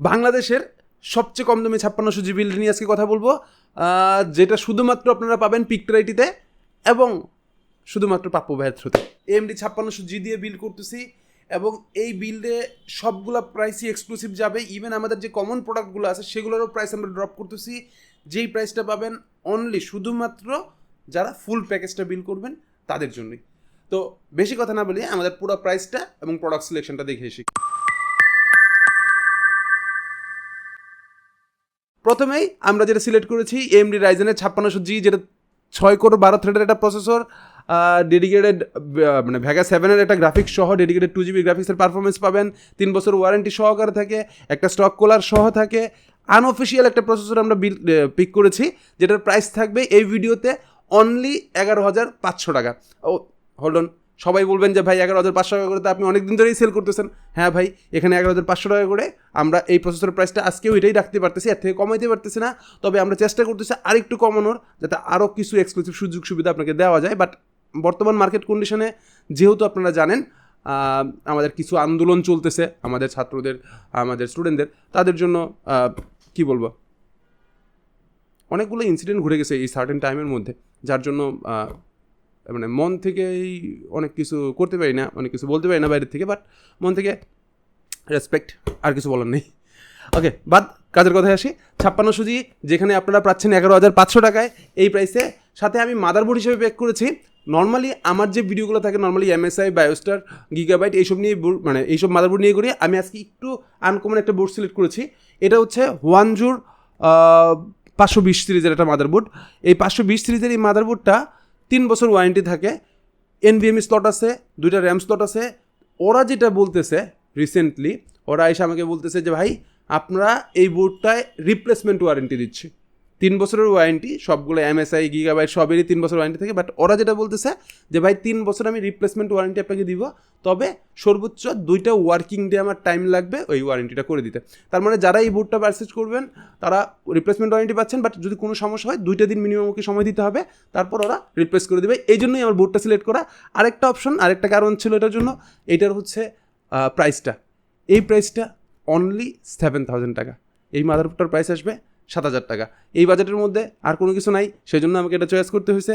বাংলাদেশের সবচেয়ে কম দামে ছাপ্পান্নশো জিবি নিয়ে আজকে কথা বলব। যেটা শুধুমাত্র আপনারা পাবেন পিকটারাইটিতে এবং শুধুমাত্র প্রাপ্য ভাইয়ের থ্রুতে এমডি ছাপ্পান্নশো জি দিয়ে বিল করতেছি এবং এই বিল্ডে সবগুলো প্রাইসই এক্সক্লুসিভ যাবে। ইভেন আমাদের যে কমন প্রোডাক্টগুলো আছে, সেগুলোরও প্রাইস আমরা ড্রপ করতেছি। যেই প্রাইসটা পাবেন অনলি শুধুমাত্র যারা ফুল প্যাকেজটা বিল করবেন, তাদের জন্যই। তো বেশি কথা না বলি আমাদের পুরো প্রাইসটা এবং প্রোডাক্ট সিলেকশনটা দেখে এসি প্রথমেই আমরা যেটা সিলেক্ট করেছি এমডি রাইজেনের ছাপ্পান্নশো জি যেটা ছয় কোর বারো থ্রেডের একটা প্রসেসর ডেডিকেটেড মানে ভ্যাগা সেভেনের একটা গ্রাফিক্স সহ ডেডিকেটেড টু জিবি গ্রাফিক্সের পারফরমেন্স পাবেন। তিন বছর ওয়ারেন্টি সহকারে থাকে, একটা স্টক কোলার সহ থাকে। আনঅফিসিয়াল একটা প্রসেসর আমরা বিল পিক করেছি, যেটার প্রাইস থাকবে এই ভিডিওতে অনলি এগারো হাজার পাঁচশো টাকা। ও হোল্ড অন সবাই বলবেন যে, ভাই, এগারো হাজার পাঁচশো টাকা করে তো আপনি অনেক দিন ধরেই সেল করতেছেন। হ্যাঁ ভাই, এখানে এগারো হাজার পাঁচশো টাকা করে আমরা এই প্রসেসর প্রাইসটা আজকেও এটাই রাখতে পারতেছি, এর থেকে কমাইতে পারতেছি না। তবে আমরা চেষ্টা করতেছি আরেকটু কমানোর, যাতে আরও কিছু এক্সক্লুসিভ সুযোগ সুবিধা আপনাকে দেওয়া যায়। বাট বর্তমান মার্কেট কন্ডিশনে যেহেতু আপনারা জানেন আমাদের কিছু আন্দোলন চলতেছে, আমাদের ছাত্রদের, আমাদের স্টুডেন্টদের তাদের জন্য কি বলব? অনেকগুলো ইনসিডেন্ট ঘুরে গেছে এই সার্টেন টাইমের মধ্যে, যার জন্য মানে মন থেকেই অনেক কিছু করতে পারি না, অনেক কিছু বলতে পারি না বাইরের থেকে বাট মন থেকে রেসপেক্ট আর কিছু বলার নেই। ওকে বাদ কাজের কথায় আসি। ছাপ্পান্ন সুজি, যেখানে আপনারা পাচ্ছেন এগারো হাজার পাঁচশো টাকায়, এই প্রাইসে সাথে আমি মাদারবোর্ড হিসেবে পেক করেছি। নর্মালি আমার যে ভিডিওগুলো থাকে নর্মালি এমএসআই বায়োস্টার গিগাবাইট এইসব নিয়ে মানে এইসব মাদারবোর্ড নিয়ে করি। আমি আজকে একটু আনকমন একটা বোর্ড সিলেক্ট করেছি। এটা হচ্ছে ওয়ানজুর পাঁচশো বিশ সিরিজের একটা মাদারবোর্ড এই পাঁচশো বিশ সিরিজের এই মাদারবোর্ডটা তিন বছর ওয়ারেন্টি থাকে এনভিএমই স্লট আছে, দুইটা র্যাম স্লট আছে। ওরা যেটা বলতেছে রিসেন্টলি ওরা এসে আমাকে বলতেছে যে, ভাই, আপনারা এই বোর্ডটায় রিপ্লেসমেন্ট ওয়ারেন্টি দিচ্ছি। তিন বছরের ওয়ারেন্টি সবগুলো এমএসআই গিগাবাইট সবেরই তিন বছর ওয়ারেন্টি থাকে বাট ওরা যেটা বলতেছে যে, ভাই, তিন বছর আমি রিপ্লেসমেন্ট ওয়ারেন্টি আপনাকে দিব, তবে সর্বোচ্চ দুইটা ওয়ার্কিং ডে আমার টাইম লাগবে ওই ওয়ারেন্টিটা করে দিতে। তার মানে যারা এই বোর্ডটা পারচেজ করবেন, তারা রিপ্লেসমেন্ট ওয়ারেন্টি পাচ্ছেন বাট যদি কোনো সমস্যা হয়, দুইটা দিন মিনিমাম ওকে সময় দিতে হবে, তারপর ওরা রিপ্লেস করে দেবে। এই জন্যই আমার বোর্ডটা সিলেক্ট করা। আরেকটা অপশন আরেকটা কারণ ছিল এটার জন্য, এটার হচ্ছে প্রাইসটা এই প্রাইসটা অনলি সেভেন থাউজেন্ড টাকা। এই মাদারবোর্ডটার প্রাইস আসবে সাত হাজার টাকা। এই বাজেটের মধ্যে আর কোনো কিছু নাই সেই জন্য আমাকে এটা চয়েস করতে হয়েছে।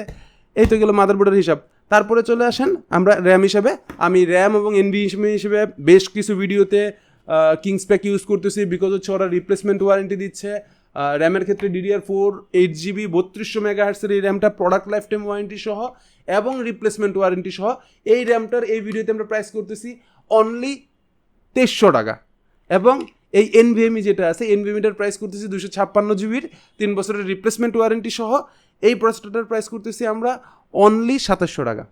এই তো গেলো মাদারবোর্ডের হিসাব। তারপরে চলে আসেন আমরা র্যাম হিসাবে। আমি র্যাম এবং এনবি হিসেবে বেশ কিছু ভিডিওতে কিংস প্যাক ইউজ করতেছি বিকজ হচ্ছে ওরা রিপ্লেসমেন্ট ওয়ারেন্টি দিচ্ছে। র্যামের ক্ষেত্রে ডিডিআর ফোর এইট জিবি বত্রিশশো মেগা হার্সের এই র্যামটা প্রোডাক্ট লাইফ টাইম ওয়ারেন্টি সহ এবং রিপ্লেসমেন্ট ওয়ারেন্টি সহ এই র্যামটার এই ভিডিওতে আমরা প্রাইস করতেছি অনলি তেইশশো টাকা। এবং এই এনভিএমই যেটা আছে এনভিএমিটার প্রাইস করতেছি দুশো ছাপ্পান্ন জিবির, তিন বছরের রিপ্লেসমেন্ট ওয়ারেন্টি সহ। এই প্রসেসরটার প্রাইস করতেছি আমরা অনলি সাতাশশো টাকা।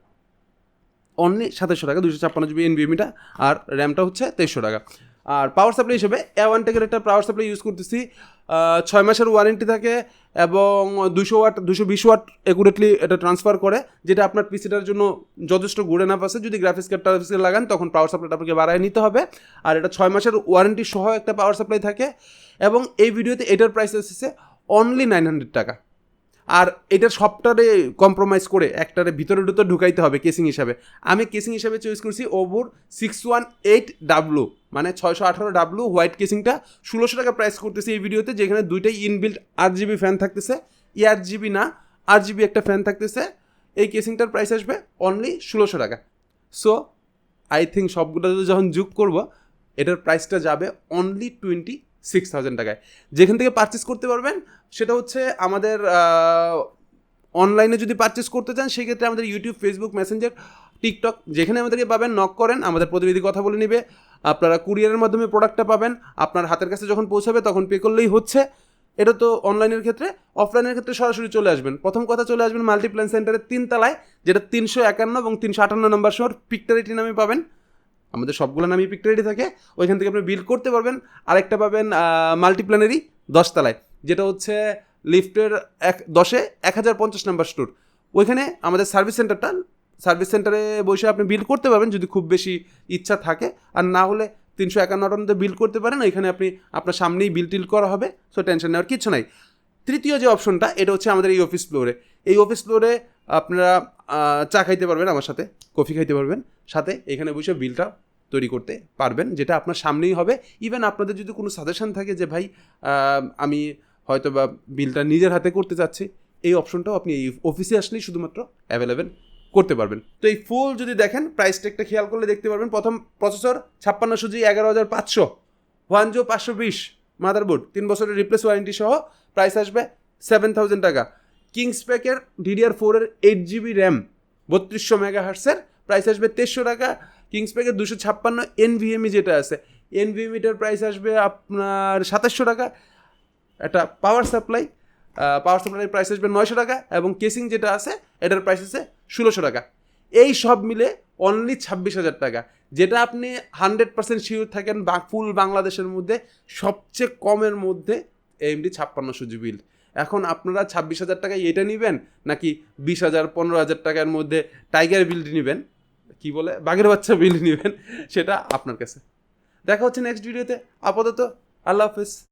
অনলি সাতাশশো টাকা দুশো ছাপ্পান্ন জিবি এনভিএমিটা আর র্যামটা হচ্ছে তেইশশো টাকা। আর পাওয়ার সাপ্লাই হিসেবে এ ওয়ান টেকের একটা পাওয়ার সাপ্লাই ইউজ করতেছি। ছয় মাসের ওয়ারেন্টি থাকে এবং দুশো ওয়াট দুশো বিশ ওয়াট একুরেটলি এটা ট্রান্সফার করে, যেটা আপনার পিসিটার জন্য যথেষ্ট গুড়ে না পাশে যদি গ্রাফিক্স কার্ড টাফিক্স কার্ড লাগান, তখন পাওয়ার সাপ্লাইটা আপনাকে বাড়ায় নিতে হবে। আর এটা ছয় মাসের ওয়ারেন্টি সহ একটা পাওয়ার সাপ্লাই থাকে। এবং এই ভিডিওতে এটার প্রাইস এসেছে অনলি নাইন হান্ড্রেড টাকা। আর এটা সবটারে কম্প্রোমাইজ করে একটারে ভিতরে ভিতরে ঢুকাইতে হবে কেসিং হিসাবে। আমি কেসিং হিসাবে চয়েস করছি ওভোর সিক্স ওয়ান এইট ডাব্লু মানে ছয়শো আঠারো ডাব্লু হোয়াইট কেসিংটা ষোলোশো টাকা প্রাইস করতেছে এই ভিডিওতে যেখানে দুইটাই ইনবিল্ট আট জিবি ফ্যান থাকতেছে। ই আট জিবি না আট জিবি একটা ফ্যান থাকতেছে। এই কেসিংটার প্রাইস আসবে অনলি ষোলোশো টাকা। সো আই থিঙ্ক সবগুলো যখন যোগ করব, এটার প্রাইসটা যাবে অনলি টোয়েন্টি সিক্স থাউজেন্ড টাকায়। যেখান থেকে পারচেস করতে পারবেন, সেটা হচ্ছে আমাদের অনলাইনে যদি পারচেস করতে চান, সেক্ষেত্রে আমাদের ইউটিউব ফেসবুক মেসেঞ্জার টিকটক যেখানে আমাদেরকে পাবেন নক করেন, আমাদের প্রতিনিধি কথা বলে নেবে। আপনারা কুরিয়ারের মাধ্যমে প্রোডাক্টটা পাবেন, আপনার হাতের কাছে যখন পৌঁছাবে, তখন পে করলেই হচ্ছে। এটা তো অনলাইনের ক্ষেত্রে অফলাইনের ক্ষেত্রে সরাসরি চলে আসবেন। প্রথম কথা চলে আসবেন মাল্টিপ্ল্যান সেন্টারের তিন তলায় যেটা তিনশো একান্ন এবং তিনশো আটান্ন নম্বর শহর পিকটারিটি নামে পাবেন। আমাদের সবগুলো নামই পিকটারিটি থাকে, ওইখান থেকে আপনি বিল করতে পারবেন। আরেকটা পাবেন মাল্টিপ্ল্যানেরই দশতলায়, যেটা হচ্ছে লিফটের এক, দশে এক হাজার পঞ্চাশ নাম্বার স্টোর ওইখানে আমাদের সার্ভিস সেন্টারটা সার্ভিস সেন্টারে বসে আপনি বিল করতে পারবেন যদি খুব বেশি ইচ্ছা থাকে। আর না হলে তিনশো একান্নটার মধ্যে বিল করতে পারেন এখানে আপনি, আপনার সামনেই বিল টিল করা হবে সো টেনশন নেওয়ার কিছু নাই। তৃতীয় যে অপশনটা এটা হচ্ছে আমাদের এই অফিস ফ্লোরে এই অফিস ফ্লোরে আপনারা চা খাইতে পারবেন আমার সাথে, কফি খাইতে পারবেন। সাথে এখানে বসে বিলটা তৈরি করতে পারবেন, যেটা আপনার সামনেই হবে। ইভেন আপনাদের যদি কোনো সাজেশন থাকে যে, ভাই আমি হয়তো বা বিলটা নিজের হাতে করতে চাচ্ছি, এই অপশনটাও আপনি এই অফিসে আসলেই শুধুমাত্র অ্যাভেলেবেল করতে পারবেন। তো এই ফুল যদি দেখেন প্রাইস ট্যাগটা খেয়াল করলে দেখতে পারবেন। প্রথম প্রসেসর ছাপ্পান্নশো জি এগারো হাজার পাঁচশো। ওয়ান জো পাঁচশো বিশ মাদারবোর্ড তিন বছরের রিপ্লেস ওয়ারেন্টি সহ প্রাইস আসবে সেভেন থাউজেন্ড টাকা। কিংস প্যাকের ডিডিআর ফোরের এইট জিবি র্যাম বত্রিশশো মেগা হার্সের প্রাইস আসবে তেইশশো টাকা কিংস প্যাকের দুশো ছাপ্পান্ন এনভিএমই যেটা আছে এনভিএমিটার প্রাইস আসবে আপনার সাতাশশো টাকা। একটা পাওয়ার সাপ্লাই পাওয়ার সাপ্লাইয়ের প্রাইস আসবে নয়শো টাকা এবং কেসিং যেটা আছে, এটার প্রাইস আছে ষোলোশো টাকা। এই সব মিলে অনলি ছাব্বিশ হাজার টাকা, যেটা আপনি হান্ড্রেড পার্সেন্ট শিওর থাকেন বা ফুল বাংলাদেশের মধ্যে সবচেয়ে কমের মধ্যে এমডি ছাপ্পান্নশো জি বিল এখন আপনারা ছাব্বিশ হাজার টাকায় এটা নেবেন নাকি বিশ হাজার, পনেরো হাজার টাকার মধ্যে টাইগার বিল্ড নেবেন? কি বলে? বাঘের বাচ্চা বিল্ড নেবেন, সেটা আপনার কাছে। দেখা হচ্ছে নেক্সট ভিডিওতে আপাতত আল্লাহ হাফেজ।